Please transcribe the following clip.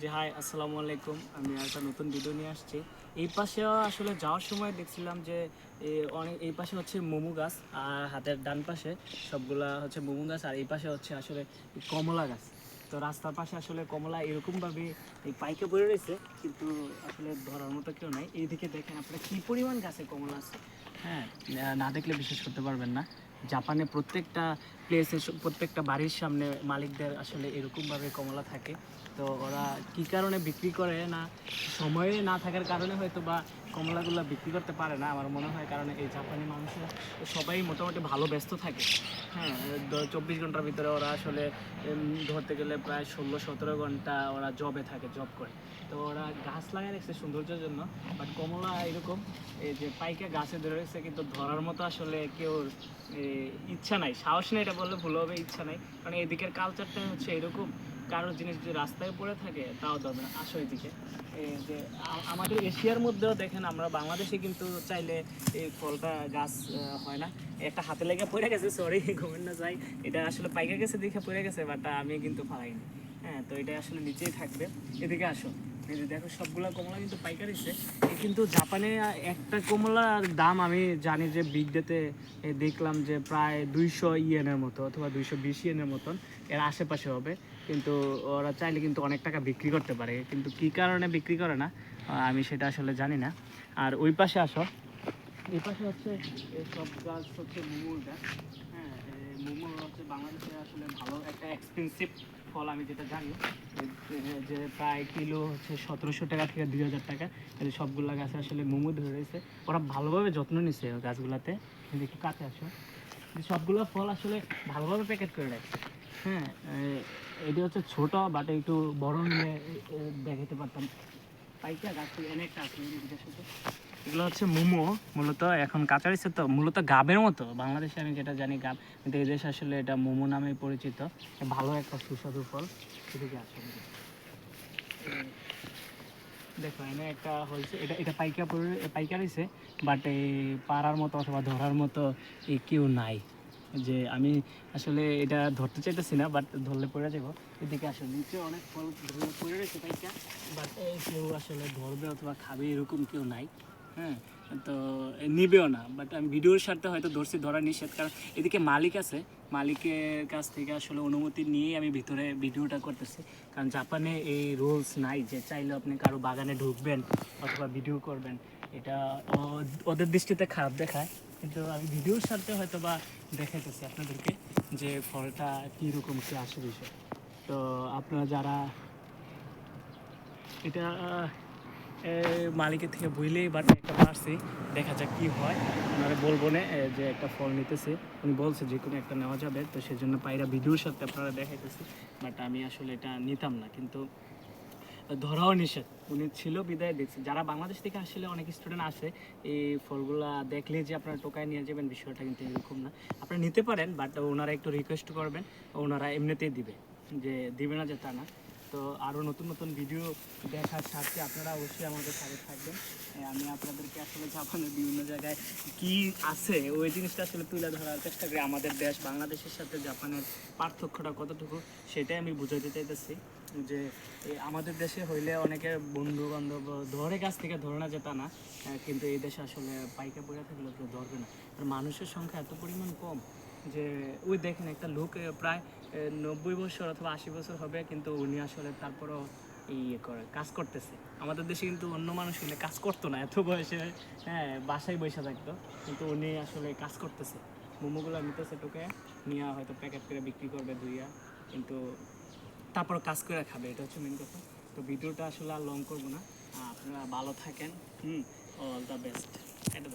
যে হাই আসসালামু আলাইকুম আমি একটা নতুন ভিডিও নিয়ে আসছি। এই পাশেও আসলে যাওয়ার সময় দেখছিলাম যে অনেক এই পাশে হচ্ছে মোমো গাছ আর হাতের ডান পাশে সবগুলা হচ্ছে মোমো গাছ আর এই পাশে হচ্ছে আসলে কমলা গাছ। তো রাস্তার পাশে আসলে কমলা এরকমভাবে এই পাইকে পড়ে রয়েছে কিন্তু আসলে ধরার মতো কেউ নাই। এইদিকে দেখেন আপনারা কী পরিমাণ গাছে কমলা আছে? হ্যাঁ না দেখলে বিশ্বাস করতে পারবেন না। জাপানে প্রত্যেকটা প্লেসে প্রত্যেকটা বাড়ির সামনে মালিকদের আসলে এরকমভাবে কমলা থাকে। তো ওরা কি কারণে বিক্রি করে না, সময়ে না থাকার কারণে হয়তো বা কমলাগুলো বিক্রি করতে পারে না আমার মনে হয়, কারণ এই জাপানি মানুষের সবাই মোটামুটি ভালো ব্যস্ত থাকে। হ্যাঁ চব্বিশ ঘণ্টার ভিতরে ওরা আসলে ধরতে গেলে প্রায় ষোলো সতেরো ঘণ্টা ওরা জবে থাকে জব করে। তো ওরা গাছ লাগায় রেখেছে সৌন্দর্যের জন্য বাট কমলা এরকম, এই যে পাইকে গাছে ধরে রয়েছে কিন্তু ধরার মতো আসলে কেউ এ, ইচ্ছা নাই সাহস নেই এটা বললে ভুল হবে ইচ্ছা নাই। কারণ এদিকের কালচারটা হচ্ছে এরকম কারোর জিনিস যদি রাস্তায় পড়ে থাকে তাও ধরবে না। আসো এদিকে। যে আমাদের এশিয়ার মধ্যেও দেখেন আমরা বাংলাদেশে কিন্তু চাইলে এই ফলটা গাছ হয় না। একটা হাতে লেগে পড়ে গেছে সরি ঘুমেন না যাই। এটা আসলে পাইকে গেছে দেখে পড়ে গেছে বাট আমি কিন্তু ফালাইনি হ্যাঁ তো এটা আসলে নিচেই থাকবে। এদিকে আসো। দেখো, সবগুলা কমলা কিন্তু পাইকারিছে কিন্তু জাপানে একটা কমলার দাম আমি জানি যে বিগ ডেতে দেখলাম যে প্রায় দুইশো ইয়েনের মতো অথবা দুইশো বিশ ইয়েনের মতন এর আশেপাশে হবে। কিন্তু ওরা চাইলে কিন্তু অনেক টাকা বিক্রি করতে পারে। কিন্তু কী কারণে বিক্রি করে না, আমি সেটা আসলে জানি না। আর ওই পাশে আসো। এই পাশে হচ্ছে সব গাছ হচ্ছে মুমুর হ্যাঁ মোমো হচ্ছে বাংলাদেশে আসলে ভালো একটা এক্সপেন্সিভ ফল আমি যেটা জানি যে- প্রায় কিলো হচ্ছে সতেরোশো টাকা থেকে দুই হাজার টাকা। তাহলে সবগুলা গাছে আসলে মোমো ধরে রয়েছে। ওরা ভালোভাবে যত্ন নিচ্ছে গাছগুলাতে। দেখি কাছে আসো। সবগুলো ফল আসলে ভালোভাবে প্যাকেট করে রাখছে। হ্যাঁ এটি হচ্ছে ছোট বাট একটু বড় এ, দেখাতে পারতাম। পাইকা গাছ অনেকটা আছে এগুলো হচ্ছে মোমো, মূলত এখন কাঁচা রয়েছে তো, মূলত গাবের মতো। বাংলাদেশে আমি যেটা জানি, গাব কিন্তু এই দেশে আসলে এটা মোমো নামে পরিচিত। ভালো একটা সুস্বাদু ফল। এদিকে আসলে দেখো, এনে একটা হয়েছে, এটা এটা পাইকা পাইকা রয়েছে বাট এই পাড়ার মতো অথবা ধরার মতো এই কেউ নাই। যে আমি আসলে এটা ধরতে চাইতেছি না বাট ধরলে পড়ে যাব। এদিকে আসলে নিচে অনেক ফল ধরে পড়ে রয়েছে পাইকা বাট এই কেউ আসলে ধরবে অথবা খাবে এরকম কেউ নাই। হ্যাঁ তো নিবেও না বাট আমি ভিডিওর সাথে হয়তো ধরছি ধরা নিষেধ, কারণ এদিকে মালিক আছে, মালিকের কাছ থেকে আসলে অনুমতি নিয়েই আমি ভিতরে ভিডিওটা করতেছি, কারণ জাপানে এই রুলস নাই যে চাইলে আপনি কারও বাগানে ঢুকবেন অথবা ভিডিও করবেন, এটা ওদের দৃষ্টিতে খারাপ দেখায়, কিন্তু আমি ভিডিওর সাথে হয়তো বা দেখাইতেছি আপনাদেরকে যে ফলটা কীরকম, কী আসে বিষয়। তো আপনারা যারা এটা মালিকের থেকে বুঝলেই বাট একটা পারছি, দেখা যাক কি হয়। ওনারা বলব না যে একটা ফল নিতেছে। উনি বলছে যে কোনো একটা নেওয়া যাবে, তো সেজন্য পায়রা ভিডিওর সাথে আপনারা দেখাইতেছি। বাট আমি আসলে এটা নিতাম না, কিন্তু ধরাও নিষেধ। উনি ছিল বিদায় দেখছি যারা বাংলাদেশ থেকে আসলে অনেক স্টুডেন্ট আসে, এই ফলগুলা দেখলে যে আপনারা টোকায় নিয়ে যাবেন, বিষয়টা কিন্তু এরকম না। আপনারা নিতে পারেন, বাট ওনারা একটু রিকোয়েস্ট করবেন, ওনারা এমনিতেই দিবে। যে দিবে না যে তা না। তো আরও নতুন নতুন ভিডিও দেখার সাথে আপনারা অবশ্যই আমাদের সাথে থাকবেন। আমি আপনাদেরকে আসলে জাপানের বিভিন্ন জায়গায় কি আছে, ওই জিনিসটা আসলে তুলে ধরার চেষ্টা করি। আমাদের দেশ বাংলাদেশের সাথে জাপানের পার্থক্যটা কতটুকু, সেটাই আমি বুঝাইতে চাইতেছি যে আমাদের দেশে হইলে অনেকে বন্ধু বান্ধব ধরে কাছ থেকে ধরে না যেত না কিন্তু এই দেশে আসলে পাইকা পড়ে থাকলে কেউ ধরবে না। আর মানুষের সংখ্যা এত পরিমাণ কম যে, ওই দেখেন একটা লোক প্রায় নব্বই বছর অথবা আশি বছর হবে, কিন্তু উনি আসলে তারপরও ইয়ে করে, কাজ করতেছে। আমাদের দেশে কিন্তু অন্য মানুষ হলে কাজ করতো না, এত বয়সে হ্যাঁ বাসায় বসে থাকতো। কিন্তু উনি আসলে কাজ করতেছে। মোমোগুলো নিতেছে টোকে, নিয়ে হয়তো প্যাকেট করে বিক্রি করবে দুইয়া, কিন্তু তারপর কাজ করে খাবে, এটা হচ্ছে মেন কথা। তো ভিডিওটা আসলে আর লং করব না। আপনারা ভালো থাকেন। হুম অল দ্য বেস্ট এটা